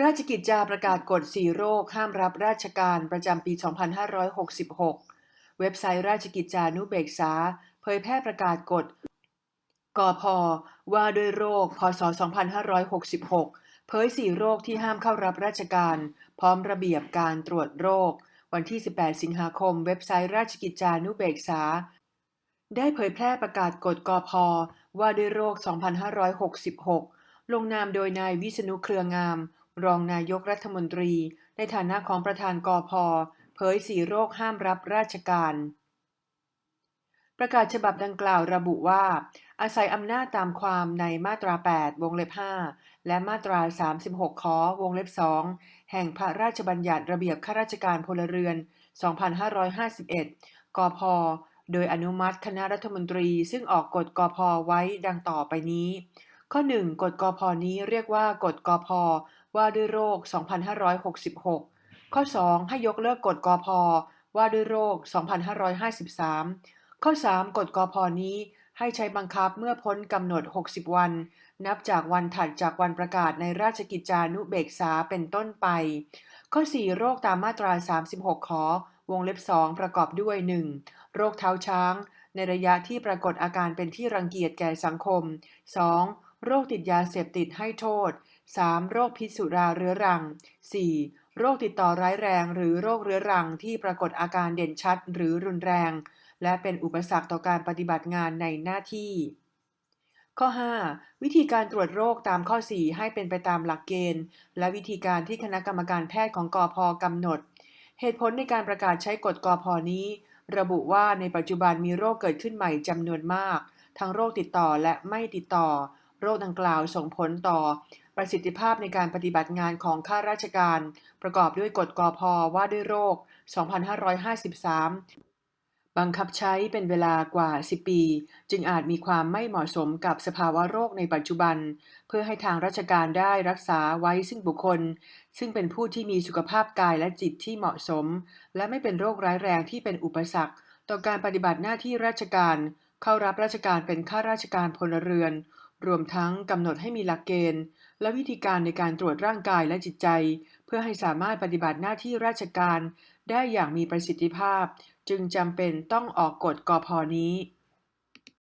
ราชกิจจาประกาศกฎ 4 โรค ห้ามรับราชการประจำปี 2566 เว็บไซต์ราชกิจจานุเบกษา เผยแพร่ประกาศกฎกพว่าด้วยโรค พศ 2566 เผย 4 โรคที่ห้ามเข้ารับราชการ พร้อมระเบียบการตรวจโรค วันที่ 18 สิงหาคม เว็บไซต์ราชกิจจานุเบกษา ได้เผยแพร่ประกาศกฎกพว่าด้วยโรค 2566 ลงนามโดยนายวิษณุเครืองาม รองนายกรัฐมนตรี ในฐานะของประธานกพเผยสีโรคห้ามรับราชการ ประกาศฉบับดังกล่าวระบุว่า อาศัยอำนาจตามความในมาตรา 8 วงเล็บ 5 และมาตรา 36 ขอวงเล็บ 2 แห่งพระราชบัญญัติระเบียบข้าราชการพลเรือน 2551 กพโดยอนุมัติคณะรัฐมนตรีซึ่งออกกฎกพไว้ดังต่อไปนี้ ข้อ 1 กฎกพนี้เรียกว่ากฎกพว่าด้วยโรค 2566 ข้อ 2 ให้ยกเลิกกฎกพว่าด้วยโรค 2553 ข้อ 3 กฎกพนี้ให้ใช้บังคับเมื่อพ้นกำหนด 60 วัน นับจากวันถัดจากวันประกาศในราชกิจจานุเบกษาเป็นต้นไป ข้อ 4 โรคตามมาตรา 36 ขอ วงเล็บ 2 ประกอบด้วย 1. โรคเท้าช้าง ในระยะที่ปรากฏอาการเป็นที่รังเกียจแก่สังคม 2. โรคติดยาเสพติดให้โทษ 3. โรคพิษสุราเรื้อรัง 4. โรคติดต่อร้ายแรงหรือโรคเรื้อรังที่ปรากฏอาการเด่นชัดหรือรุนแรง และเป็นอุปสรรคต่อการปฏิบัติงานในหน้าที่ ข้อ 5 วิธีการตรวจโรคตามข้อ 4 ให้เป็นไปตามหลักเกณฑ์ และวิธีการที่คณะกรรมการแพทย์ของกอพกำหนด เหตุผลในการประกาศใช้กฎกอพนี้ ระบุว่าในปัจจุบันมีโรคเกิดขึ้นใหม่จำนวนมาก ทั้งโรคติดต่อและไม่ติดต่อ โรคดังกล่าวส่งผลต่อประสิทธิภาพในการปฏิบัติงานของข้าราชการ ประกอบด้วยกฎกอพว่าด้วยโรค 2553บังคับใช้เป็นเวลากว่า 10 ปี จึงอาจมีความไม่เหมาะสมกับสภาวะโรคในปัจจุบัน เพื่อให้ทางราชการได้รักษาไว้ซึ่งบุคคล ซึ่งเป็นผู้ที่มีสุขภาพกายและจิตที่เหมาะสม และไม่เป็นโรคร้ายแรงที่เป็นอุปสรรค ต่อการปฏิบัติหน้าที่ราชการ เข้ารับราชการเป็นข้าราชการพลเรือน รวมทั้งกำหนดให้มีหลักเกณฑ์ และวิธีการในการตรวจร่างกายและจิตใจ เพื่อให้สามารถปฏิบัติหน้าที่ราชการได้อย่างมีประสิทธิภาพ จึงจำเป็นต้องออกกฎกพนี้